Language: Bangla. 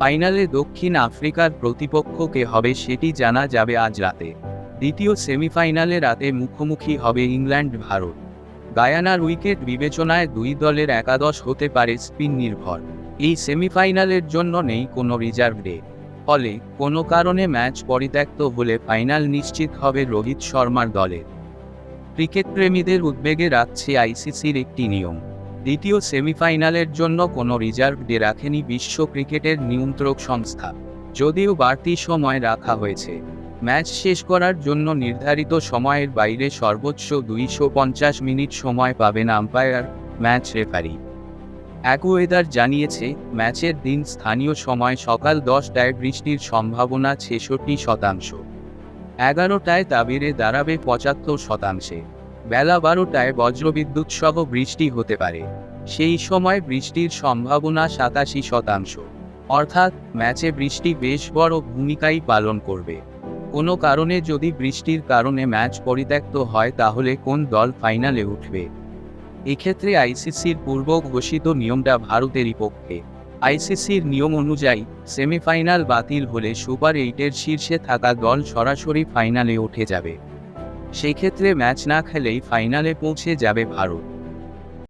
ফাইনালে দক্ষিণ আফ্রিকার প্রতিপক্ষ কে হবে সেটি জানা যাবে আজ রাতে। দ্বিতীয় সেমিফাইনালে রাতে মুখোমুখি হবে ইংল্যান্ড, ভারত। গায়ানার উইকেট বিবেচনায় দুই দলের একাদশ হতে পারে স্পিন নির্ভর। এই সেমিফাইনালের জন্য নেই কোনো রিজার্ভ ডে। ফলে কোনো কারণে ম্যাচ পরিত্যক্ত হলে ফাইনাল নিশ্চিত হবে রোহিত শর্মার দলের ক্রিকেট প্রেমীদের উদ্বেগে রাখছে আইসিসির একটি নিয়ম। দ্বিতীয় সেমিফাইনালের জন্য কোনো রিজার্ভ ডে রাখেনি বিশ্ব ক্রিকেটের নিয়ন্ত্রক সংস্থা। যদিও বাড়তি সময় রাখা হয়েছে। ম্যাচ শেষ করার জন্য নির্ধারিত সময়ের বাইরে সর্বোচ্চ দুইশো পঞ্চাশ মিনিট সময় পাবেন আম্পায়ার, ম্যাচ রেফারি। অ্যাকুয়েদার জানিয়েছে, ম্যাচের দিন স্থানীয় সময় সকাল দশটায় বৃষ্টির সম্ভাবনা ছেষট্টি শতাংশ। এগারোটায় তাবিরে দাঁড়াবে পঁচাত্তর শতাংশে। বেলা বারোটায় বজ্রবিদ্যুৎ সহ বৃষ্টি হতে পারে। সেই সময় বৃষ্টির সম্ভাবনা সাতাশি শতাংশ। অর্থাৎ, ম্যাচে বৃষ্টি বেশ বড় ভূমিকাই পালন করবে। কোনো কারণে যদি বৃষ্টির কারণে ম্যাচ পরিত্যক্ত হয় তাহলে কোন দল ফাইনালে উঠবে? এক্ষেত্রে আইসিসির পূর্ব ঘোষিত নিয়মটা ভারতেরই পক্ষে। আইসিসির নিয়ম অনুযায়ী, সেমিফাইনাল বাতিল হলে সুপার এইটের শীর্ষে থাকা দল সরাসরি ফাইনালে উঠে যাবে। সেই ক্ষেত্রে ম্যাচ না খেলেই ফাইনালে পৌঁছে যাবে ভারত।